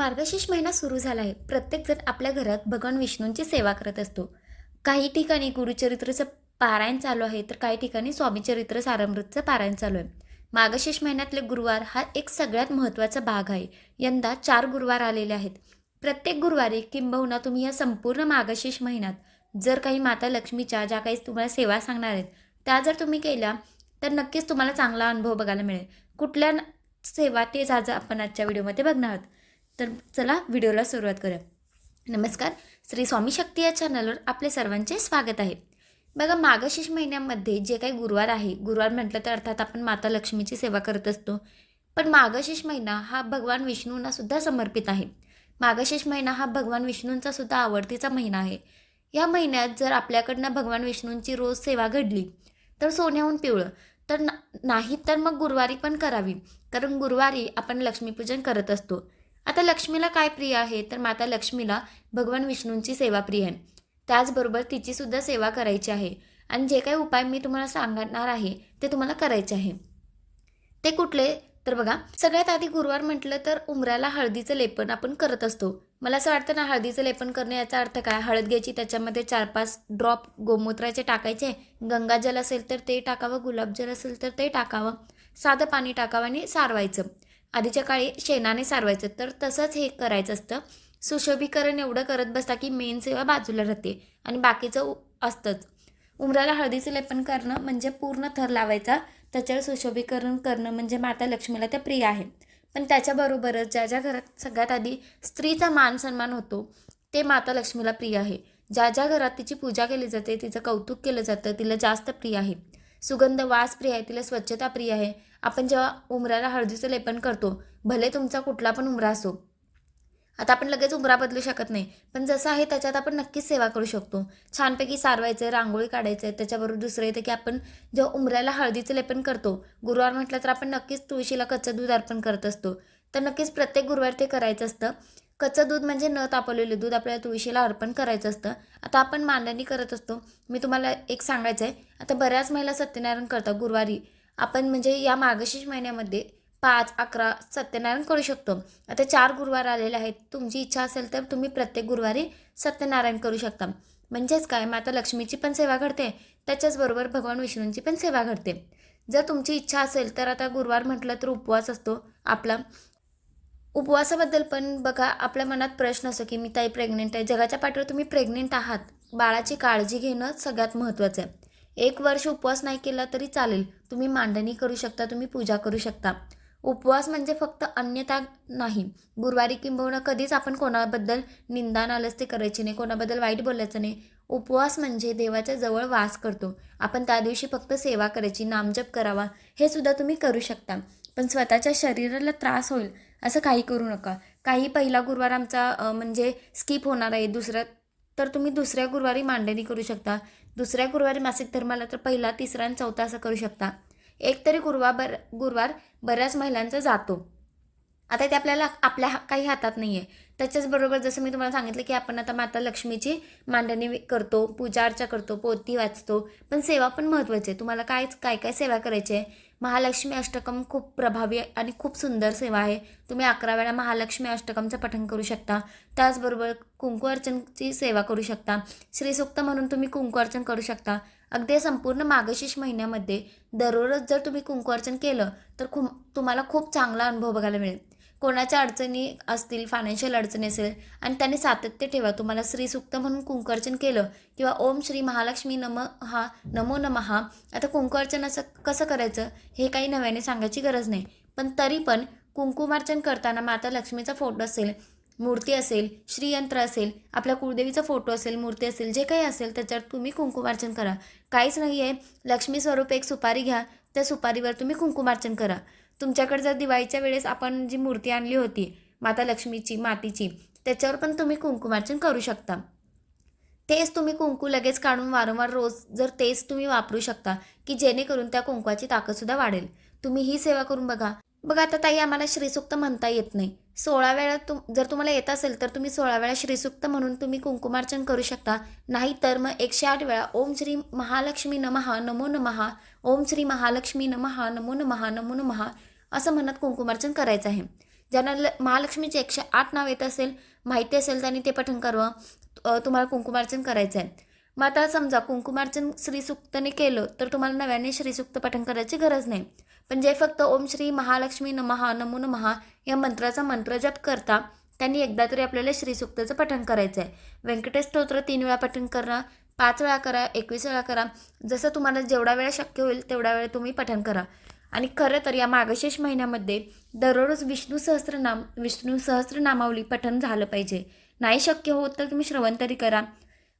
मार्गशीर्ष महिना सुरू झाला आहे प्रत्येकजण आपल्या घरात भगवान विष्णूंची सेवा करत असतो. काही ठिकाणी गुरुचरित्रचं पारायण चालू आहे तर काही ठिकाणी स्वामीचरित्र सारामृतचं पारायण चालू आहे. मार्गशीर्ष महिन्यातले गुरुवार हा एक सगळ्यात महत्त्वाचा भाग आहे. यंदा चार गुरुवार आलेले आहेत. प्रत्येक गुरुवारी किंबहुना तुम्ही या संपूर्ण मार्गशीर्ष महिन्यात जर काही माता लक्ष्मीच्या ज्या काही तुम्हाला सेवा सांगणार आहेत त्या जर तुम्ही केल्या तर नक्कीच तुम्हाला चांगला अनुभव बघायला मिळेल. कुठल्या सेवा ते आज आपण आजच्या व्हिडिओमध्ये बघणार आहोत. तर चला व्हिडिओला सुरुवात करूया. नमस्कार. श्री स्वामी शक्ती या चॅनलवर आपले सर्वांचे स्वागत आहे. बघा मागशीष महिन्यामध्ये जे काही गुरुवार आहे गुरुवार म्हटलं तर अर्थात आपण माता लक्ष्मीची सेवा करत असतो. पण मागशीष महिना हा भगवान विष्णूंना सुद्धा समर्पित आहे. मागशीष महिना हा भगवान विष्णूंचा सुद्धा आवडतीचा महिना आहे. या महिन्यात जर आपल्याकडनं भगवान विष्णूंची रोज सेवा घडली तर सोन्याहून पिवळं. तर ना नाही तर मग गुरुवारी पण करावी. कारण गुरुवारी आपण लक्ष्मीपूजन करत असतो. आता लक्ष्मीला काय प्रिय आहे? तर माता लक्ष्मीला भगवान विष्णूंची सेवा प्रिय आहे. त्याचबरोबर तिचीसुद्धा सेवा करायची आहे. आणि जे काही उपाय मी तुम्हाला सांगणार आहे ते तुम्हाला करायचे आहे. ते कुठले? तर बघा सगळ्यात आधी गुरुवार म्हटलं तर उमराला हळदीचं लेपन आपण करत असतो. मला असं वाटतं ना हळदीचं लेपन करणे याचा अर्थ काय? हळद घ्यायची त्याच्यामध्ये चार पाच ड्रॉप गोमूत्राचे टाकायचे. गंगाजल असेल तर ते टाकावं गुलाबजल असेल तर ते टाकावं. साधं पाणी टाकावं आणि सारवायचं. आधीच्या काळी शेणाने सारवायचं तर तसंच हे करायचं असतं. सुशोभीकरण एवढं करत बसता की मेन सेवा बाजूला राहते आणि बाकीचं असतंच. उमराला हळदीचं लेपन करणं म्हणजे पूर्ण थर लावायचा त्याच्यावर सुशोभीकरण करणं म्हणजे माता लक्ष्मीला त्या प्रिय आहे. पण त्याच्याबरोबरच ज्या ज्या घरात सगळ्यात आधी स्त्रीचा मान सन्मान होतो ते माता लक्ष्मीला प्रिय आहे. ज्या ज्या घरात तिची पूजा केली जाते तिचं कौतुक केलं जातं तिला जास्त प्रिय आहे. सुगंध वास प्रिय आहे तिला स्वच्छता प्रिय आहे. आपण जेव्हा उमराला हळदीचं लेपन करतो भले तुमचा कुठला पण उमरा असो. आता आपण लगेच उमरा बदलू शकत नाही पण जसं आहे त्याच्यात आपण नक्कीच सेवा करू शकतो. छानपैकी सारवायचं आहे रांगोळी काढायचं आहे त्याच्याबरोबर दुसरं येतं की आपण जेव्हा उमऱ्याला हळदीचं लेपन करतो गुरुवार म्हटलं तर आपण नक्कीच तुळशीला कच्चं दूध अर्पण करत असतो. तर नक्कीच प्रत्येक गुरुवार ते करायचं असतं. कच्चं दूध म्हणजे न तापवलेलं दूध आपल्याला तुळशीला अर्पण करायचं असतं. आता आपण मांडणी करत असतो. मी तुम्हाला एक सांगायचं आहे आता बऱ्याच महिला सत्यनारायण करतात गुरुवारी. आपण म्हणजे या मार्गशीर्ष महिन्यामध्ये पाच अकरा सत्यनारायण करू शकतो. आता चार गुरुवार आलेले आहेत. तुमची इच्छा असेल तर तुम्ही प्रत्येक गुरुवारी सत्यनारायण करू शकता. म्हणजेच काय? माता लक्ष्मीची पण सेवा घडते. त्याच्याचबरोबर भगवान विष्णूंची पण सेवा घडते. जर तुमची इच्छा असेल तर आता गुरुवार म्हटलं तर उपवास असतो आपला. उपवासाबद्दल पण बघा आपल्या मनात प्रश्न असो की मी ताई प्रेग्नेंट आहे. जगाच्या पाठीवर तुम्ही प्रेग्नेंट आहात. बाळाची काळजी घेणं सगळ्यात महत्त्वाचं आहे. एक वर्ष उपवास नाही केला तरी चालेल. तुम्ही मांडणी करू शकता तुम्ही पूजा करू शकता. उपवास म्हणजे फक्त अन्यथा नाही. गुरुवारी किंबहुना कधीच आपण कोणाबद्दल निंदा नालस्ती करायची नाही कोणाबद्दल वाईट बोलायचं नाही. उपवास म्हणजे देवाच्या जवळ वास करतो. आपण त्या दिवशी फक्त सेवा करायची नामजप करावा हे सुद्धा तुम्ही करू शकता. पण स्वतःच्या शरीराला त्रास होईल असं काही करू नका. काही पहिला गुरुवार आमचा म्हणजे स्किप होणार आहे. दुसऱ्या तर तुम्ही दुसऱ्या गुरुवारी मांडणी करू शकता. दुसऱ्या गुरुवारी मासिक धर्माला तर पहिला तिसरा आणि चौथा असं करू शकता. एक तरी गुरुवार बर गुरुवार बऱ्याच महिलांचा जातो. आता ते आपल्याला आपल्या हा- काही हातात नाही आहे त्याच्याचबरोबर जसं मी तुम्हाला सांगितलं की आपण आता माता लक्ष्मीची मांडणी करतो पूजा अर्चा करतो पोती वाचतो पण सेवा पण महत्त्वाची आहे. तुम्हाला काय काय काय सेवा करायची आहे? महालक्ष्मी अष्टकम खूप प्रभावी आणि खूप सुंदर सेवा आहे. तुम्ही अकरा वेळा महालक्ष्मी अष्टकमचं पठण करू शकता. त्याचबरोबर कुंकू अर्चनची सेवा करू शकता. श्रीसूक्त म्हणून तुम्ही कुंकू अर्चन करू शकता. अगदी संपूर्ण मार्गशीर्ष महिन्यामध्ये दररोज जर तुम्ही कुंकू अर्चन केलं तर खूप तुम्हाला खूप चांगला अनुभव बघायला मिळेल. कोणाच्या अडचणी असतील फायनान्शियल अडचणी असेल आणि त्याने सातत्य ठेवा. तुम्हाला श्रीसूक्त म्हणून कुंकर्चन केलं किंवा ओम श्री महालक्ष्मी नम हा नमो नमहा आता कुंकर्चन असं कसं करायचं हे काही नव्याने सांगायची गरज नाही. पण तरी पण कुंकुमार्चन करताना माता लक्ष्मीचा फोटो असेल मूर्ती असेल श्रीयंत्र असेल आपल्या कुळदेवीचा फोटो असेल मूर्ती असेल जे काही असेल त्याच्यावर तुम्ही कुंकुमार्चन करा. काहीच नाही आहे लक्ष्मी स्वरूप एक सुपारी घ्या त्या सुपारीवर तुम्ही कुंकुमार्चन करा. तुमच्याकडे जर दिवाळीच्या वेळेस आपण जी मूर्ती आणली होती माता लक्ष्मीची मातीची त्याच्यावर पण तुम्ही कुंकुमार्चन करू शकता. तेच तुम्ही कुंकू लगेच काढून वारंवार रोज जर तेच तुम्ही वापरू शकता की जेणेकरून त्या कुंकवाची ताकदसुद्धा वाढेल. तुम्ही ही सेवा करून बघा. बघा आता ताई आम्हाला श्रीसूक्त म्हणता येत नाही. सोळा वेळा तुम जर तुम्हाला येत असेल तर तुम्ही सोळा वेळा श्रीसूक्त म्हणून तुम्ही कुंकुमार्चन करू शकता. नाही तर मग एकशे आठ वेळा ओम श्री महालक्ष्मी नमहा नमो नमहा ओम श्री महालक्ष्मी नमहा नमो नमहा नमो नमहा असं म्हणत कुंकुमार्चन करायचं आहे. ज्यांना ल महालक्ष्मीचे एकशे आठ नाव येत असेल माहिती असेल त्यांनी ते पठण करावं तुम्हाला कुंकुमार्चन करायचं आहे. मग आता समजा कुंकुमार्चन श्रीसुक्तने केलं तर तुम्हाला नव्याने श्रीसुक्त पठण करायची गरज नाही. पण जे फक्त ओम श्री महालक्ष्मी नमहा नमो नमहा या मंत्राचा मंत्र जप करता त्यांनी एकदा तरी आपल्याला श्रीसुक्ताचं पठण करायचं आहे व्यंकटेश स्तोत्र तीन वेळा पठण करा पाच वेळा करा एकवीस वेळा करा. जसं तुम्हाला जेवढा वेळा शक्य होईल तेवढा वेळ तुम्ही पठण करा. आणि खरं तर या मागशेष महिन्यामध्ये दररोज विष्णू सहस्रनाम विष्णू सहस्रनामावली पठण झालं पाहिजे. नाही शक्य होत तर तुम्ही श्रवण तरी करा.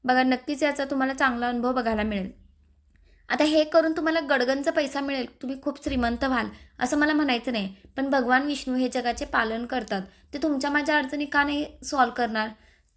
बघा नक्कीच याचा तुम्हाला चांगला अनुभव बघायला मिळेल. आता हे करून तुम्हाला गडगंचा पैसा मिळेल. तुम्ही खूप श्रीमंत व्हाल असं मला म्हणायचं नाही. पण भगवान विष्णू हे जगाचे पालन करतात. ते तुमच्या माझ्या अडचणी का नाही सॉल्व करणार?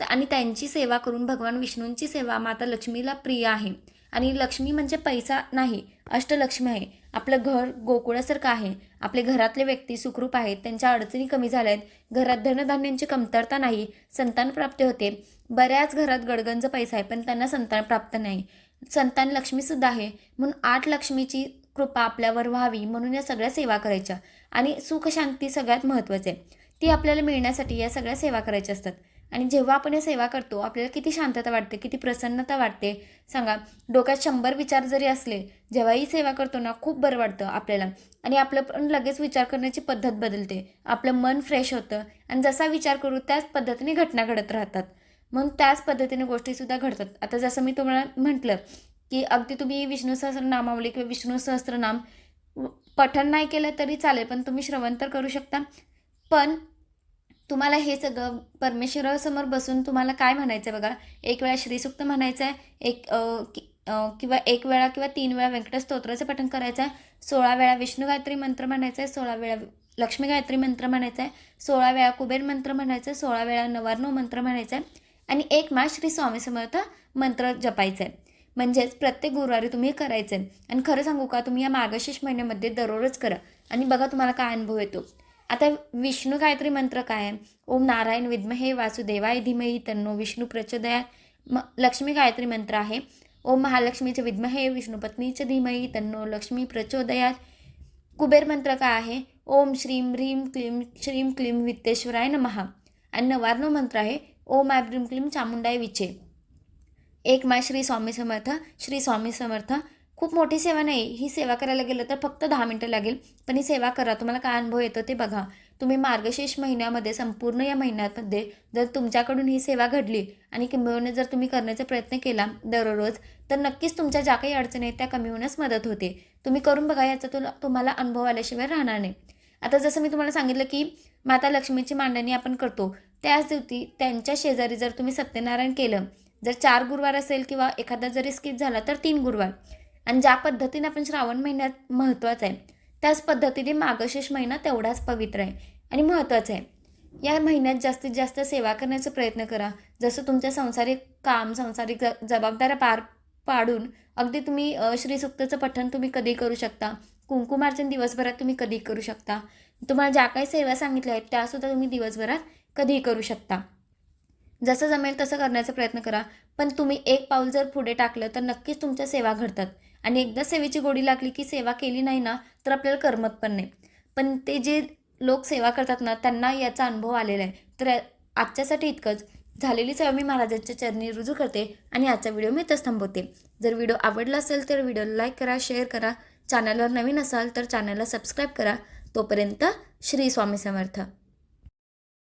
आणि त्यांची सेवा करून भगवान विष्णूंची सेवा माता लक्ष्मीला प्रिय आहे. आणि लक्ष्मी म्हणजे पैसा नाही अष्टलक्ष्मी आहे. आपलं घर गोकुळासारखं आहे. आपले घरातले व्यक्ती सुखरूप आहेत. त्यांच्या अडचणी कमी झाल्या आहेत घरात धनधान्यांची कमतरता नाही. संतान प्राप्ती होते. बऱ्याच घरात गडगंज पैसा आहे पण त्यांना संतान प्राप्त नाही. संतान लक्ष्मीसुद्धा आहे. म्हणून आठ लक्ष्मीची कृपा आपल्यावर व्हावी म्हणून या सगळ्या सेवा करायच्या. आणि सुखशांती सगळ्यात महत्त्वाचे आहे. ती आपल्याला मिळण्यासाठी या सगळ्या सेवा करायच्या असतात. आणि जेव्हा आपण या सेवा करतो आपल्याला किती शांतता वाटते किती प्रसन्नता वाटते सांगा. डोक्यात शंभर विचार जरी असले जेव्हाही सेवा करतो ना खूप बरं वाटतं आपल्याला. आणि आपलं पण लगेच विचार करण्याची पद्धत बदलते. आपलं मन फ्रेश होतं आणि जसा विचार करू त्याच पद्धतीने घटना घडत राहतात. म्हणून त्याच पद्धतीने गोष्टीसुद्धा घडतात. आता जसं मी तुम्हाला म्हटलं की अगदी तुम्ही विष्णू सहस्रनामावली किंवा विष्णू सहस्रनाम व- पठण नाही केलं तरी चालेल पण तुम्ही श्रवण तर करू शकता. पण तुम्हाला हे सगळं परमेश्वरासमोर बसून तुम्हाला काय म्हणायचं आहे बघा? एक वेळा श्रीसुक्त म्हणायचं आहे एक किंवा एक वेळा किंवा तीन वेळा व्यंकट स्तोत्राचं पठण करायचं आहे सोळा वेळा विष्णू गायत्री मंत्र म्हणायचं आहे सोळा वेळा लक्ष्मी गायत्री मंत्र म्हणायचं आहे सोळा वेळा कुबेर मंत्र म्हणायचं आहे सोळा वेळा नवार्णव मंत्र म्हणायचं आहे आणि एक मास श्री स्वामी समर्थ मंत्र जपायचं आहे म्हणजेच प्रत्येक गुरुवारी तुम्ही करायचं आहे आणि खरं सांगू का तुम्ही या मार्गशीर्ष महिन्यामध्ये दररोज करा. आणि बघा तुम्हाला काय अनुभव येतो. आता विष्णू गायत्री मंत्र काय? आहे ओम नारायण विद्महे वासुदेवाय धीमही तन्नो विष्णू प्रचोदया म लक्ष्मी गायत्री मंत्र आहे. ओम महालक्ष्मीचे विद्महे विष्णू पत्नीचे धीमही तन्नो लक्ष्मी प्रचोदयात. कुबेर मंत्र काय आहे? ओम श्रीम ह्रीम क्लीम श्रीम क्लीम वित्तेश्वराय नमहा आणि नवार्णव मंत्र आहे. ओम ॲब्रीम क्लीम चामुंडाय विचे. एक मा श्री स्वामी समर्थ श्री स्वामी समर्थ खूप मोठी सेवा नाही ही सेवा करायला गेलं तर फक्त दहा मिनटं लागेल. पण ही सेवा करा तुम्हाला काय अनुभव येतो ते बघा. तुम्ही मार्गशीर्ष महिन्यामध्ये संपूर्ण या महिन्यामध्ये जर तुमच्याकडून ही सेवा घडली आणि किंबहुना जर तुम्ही करण्याचा प्रयत्न केला दररोज तर नक्कीच तुमच्या ज्या काही अडचणी आहेत त्या कमी होण्यास मदत होते. तुम्ही करून बघा याचा तुला तुम्हाला अनुभव आल्याशिवाय राहणार नाही. आता जसं मी तुम्हाला सांगितलं की माता लक्ष्मीची मांडणी आपण करतो त्याच दिवशी त्यांच्या शेजारी जर तुम्ही सत्यनारायण केलं जर चार गुरुवार असेल किंवा एखादा जरी स्किप झाला तर तीन गुरुवार. आणि ज्या पद्धतीने आपण श्रावण महिन्यात महत्त्वाचं आहे त्याच पद्धतीने मागशेष महिना तेवढाच पवित्र आहे आणि महत्त्वाचा आहे. या महिन्यात जास्तीत जास्त सेवा करण्याचा प्रयत्न करा. जसं तुमच्या संसारिक काम संसारिक ज- जबाबदाऱ्या पार पाडून अगदी तुम्ही अ, श्रीसुक्तचं पठण तुम्ही कधी करू शकता. कुंकुमार्चन दिवसभरात तुम्ही कधी करू शकता. तुम्हाला ज्या काही सेवा सांगितल्या आहेत त्यासुद्धा तुम्ही दिवसभरात कधीही करू शकता. जसं जमेल तसं करण्याचा प्रयत्न करा. पण तुम्ही एक पाऊल जर पुढे टाकलं तर नक्कीच तुमच्या सेवा घडतात. आणि एकदा सेवेची गोडी लागली की सेवा केली नाही ना तर आपल्याला करमत पण नाही. पण ते जे लोक सेवा करतात ना त्यांना याचा अनुभव आलेला आहे. तर आजच्यासाठी इतकंच. झालेली सेवा मी महाराजांच्या चरणी रुजू करते आणि आजचा व्हिडिओ मी इथंच थांबवते. जर व्हिडिओ आवडला असेल तर व्हिडिओला लाईक करा शेअर करा. चॅनलवर नवीन असाल तर चॅनलला सबस्क्राईब करा. तोपर्यंत श्री स्वामी समर्थ.